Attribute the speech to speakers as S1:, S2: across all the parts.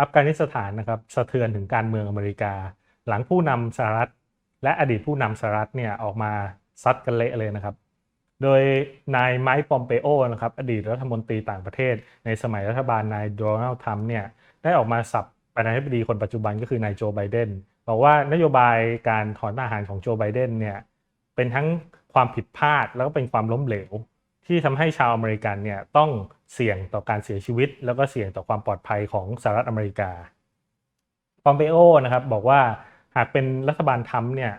S1: อัฟกานิสถานนะครับสะเทือนถึงการเมืองอเมริกา หลังผู้นำสหรัฐ และอดีตผู้นำสหรัฐเนี่ยออกมาซัดกันเละเลยนะครับ โดยนายไมค์ปอมเปโอนะครับอดีตรัฐมนตรีต่างประเทศ ในสมัยรัฐบาลนายโดนัลด์ทรัมป์เนี่ยได้ออกมาสับประธานาธิบดีคนปัจจุบันก็คือนายโจไบเดนบอกว่านโยบายการถอนทหารของโจไบเดนเนี่ยเป็นทั้งความผิดพลาดแล้วก็เป็นความล้มเหลว ที่ทำให้ชาวอเมริกันเนี่ยต้องเสี่ยงต่อการเสียชีวิต แล้วก็เสี่ยงต่อความปลอดภัยของสหรัฐอเมริกา ปอมเปโอนะครับบอกว่าหากเป็นรัฐบาลทรัมป์เนี่ย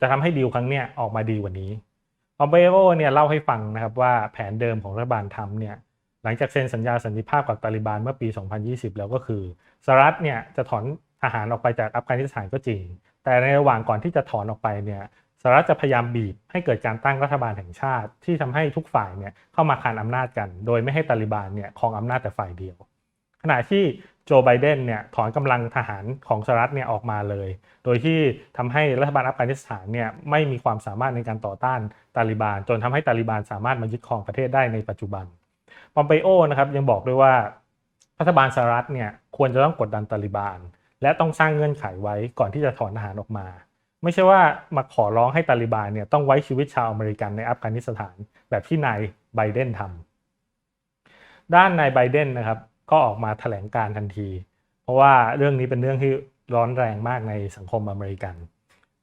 S1: จะทำให้ดีลครั้งเนี้ยออกมาดีกว่านี้ปอมเปโอเนี่ยเล่าให้ฟังนะครับว่าแผนเดิมของรัฐบาลทรัมป์เนี่ยหลังจากเซ็นสัญญาสันติภาพกับตาลิบันเมื่อปี 2020 แล้วก็คือสหรัฐเนี่ยจะถอนทหารออกไปจากอัฟกานิสถานก็จริง แต่ในระหว่างก่อนที่จะถอนออกไปเนี่ย สหรัฐจะพยายามบีบให้เกิดการตั้งรัฐบาลแห่งชาติ ที่ทำให้ทุกฝ่ายเนี่ยเข้ามาคานอำนาจกัน โดยไม่ให้ตาลิบันเนี่ยครองอำนาจแต่ฝ่ายเดียว ขณะที่โจไบเดนเนี่ยถอนกำลังทหารของสหรัฐเนี่ยออกมาเลย โดยที่ทำให้รัฐบาลอัฟกานิสถานเนี่ยไม่มีความสามารถในการต่อต้านตาลิบันจนทำให้ตาลิบันสามารถมายึดครองประเทศได้ในปัจจุบัน ปอมเปโอนะครับยังบอกด้วยว่ารัฐบาลสหรัฐเนี่ยควรจะต้องกดดันตาลิบันและต้องสร้างเงื่อนไขไว้ก่อนที่จะถอนทหารออกมา ไม่ใช่ว่ามาขอร้องให้ตาลิบันเนี่ยต้องไว้ชีวิตชาวอเมริกันในอัฟกานิสถานแบบที่นายไบเดนทำด้านนายไบเดนนะครับก็ออกมาแถลงการทันที เพราะว่าเรื่องนี้เป็นเรื่องที่ร้อนแรงมากในสังคมอเมริกัน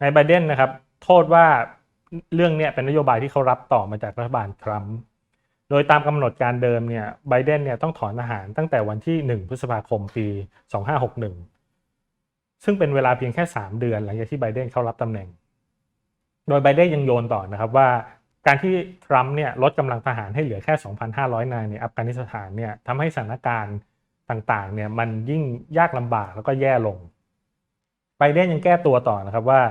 S1: นายไบเดนนะครับโทษว่าเรื่องนี้เป็นนโยบายที่เขารับต่อมาจากรัฐบาลทรัมป์โดยตามกำหนดการเดิมเนี่ยไบเดนเนี่ยต้องถอนทหารตั้งแต่วันที่ 1 พฤษภาคมปี 2561 ซึ่งเป็นเวลาเพียงแค่ 3 เดือนหลังจากที่ไบเดนเข้ารับตำแหน่ง โดยไบเดนยังโยนต่อนะครับว่าการที่ทรัมป์เนี่ยลดกำลังทหารให้เหลือแค่ 2,500 นายในอัฟกานิสถานเนี่ยทำให้สถานการณ์ต่างๆเนี่ยมันยิ่งยากลำบากแล้วก็แย่ลงไบเดนยังแก้ตัวต่อนะครับว่า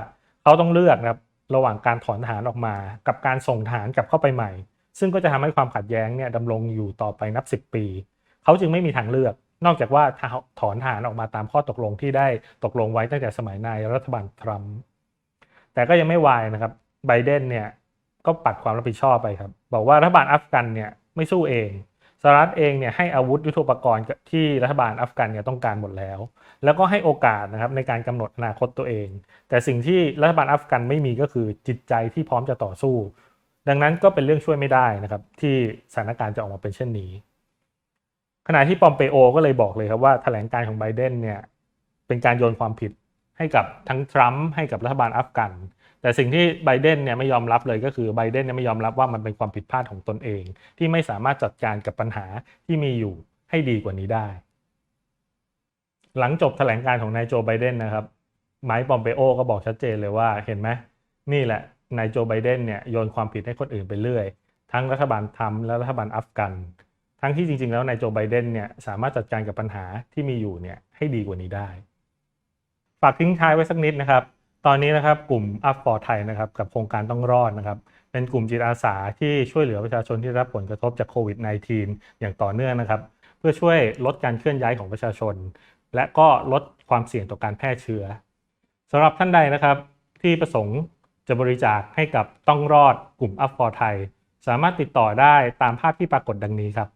S1: เขาต้องเลือกนะครับระหว่างการถอนทหารออกมา กับการส่งทหารกลับเข้าไปใหม่ ซึ่งก็จะทำให้ความขัดแย้งเนี่ยดำรงอยู่ต่อไปนับ 10 ปี เขาจึงไม่มีทางเลือก นอกจากว่าถอนทหารออกมาตามข้อตกลงที่ได้ตกลงไว้ตั้งแต่สมัยนายรัฐบาลทรัมป์แต่ก็ยังไม่วายนะครับไบเดนเนี่ยก็ปัดความรับผิดชอบไปครับ บอกว่ารัฐบาลอัฟกันเนี่ยไม่สู้เองสหรัฐเองเนี่ยให้อาวุธยุทโธปกรณ์ที่รัฐบาลอัฟกันเนี่ยต้องการหมดแล้ว แล้วก็ให้โอกาสนะครับในการกำหนดอนาคตตัวเอง แต่สิ่งที่รัฐบาลอัฟกันไม่มีก็คือจิตใจที่พร้อมจะต่อสู้ ดังนั้นก็เป็นเรื่องช่วยไม่ได้นะครับที่สถานการณ์จะออกมาเป็นเช่นนี้ ขณะที่ปอมเปโอก็เลยบอกเลยครับว่าแถลงการของไบเดนเนี่ยเป็นการโยนความผิดให้กับทั้งทรัมป์ให้กับรัฐบาลอัฟกัน แต่สิ่งที่ไบเดนเนี่ยไม่ยอมรับเลยก็คือไบเดนเนี่ยไม่ยอมรับว่ามันเป็นความผิดพลาดของตนเอง ที่ไม่สามารถจัดการกับปัญหาที่มีอยู่ให้ดีกว่านี้ได้ หลังจบแถลงการของนายโจไบเดนนะครับไมค์ปอมเปโอก็บอกชัดเจนเลยว่าเห็นไหมนี่แหละนายโจไบเดนเนี่ยโยนความผิดให้คนอื่นไปเรื่อย ทั้งรัฐบาลทำและรัฐบาลอัฟกัน ทั้งที่จริง ๆ แล้วนายโจไบเดนเนี่ยสามารถจัดการกับปัญหาที่มีอยู่เนี่ยให้ดีกว่านี้ได้ ฝากทิ้งท้ายไว้สักนิดนะครับ ตอนนี้นะครับกลุ่ม Up for ไทยนะครับกับโครงการต้องรอดนะครับเป็นกลุ่มจิตอาสาที่ช่วยเหลือประชาชนที่รับผลกระทบจากโควิด -19 อย่างต่อเนื่องนะครับ เพื่อช่วยลดการเคลื่อนย้ายของประชาชน และก็ลดความเสี่ยงต่อการแพร่เชื้อสำหรับท่านใดนะครับที่ประสงค์จะบริจาคให้กับต้องรอดกลุ่ม Up for ไทยสามารถติดต่อได้ตามภาพที่ปรากฏดังนี้ครับ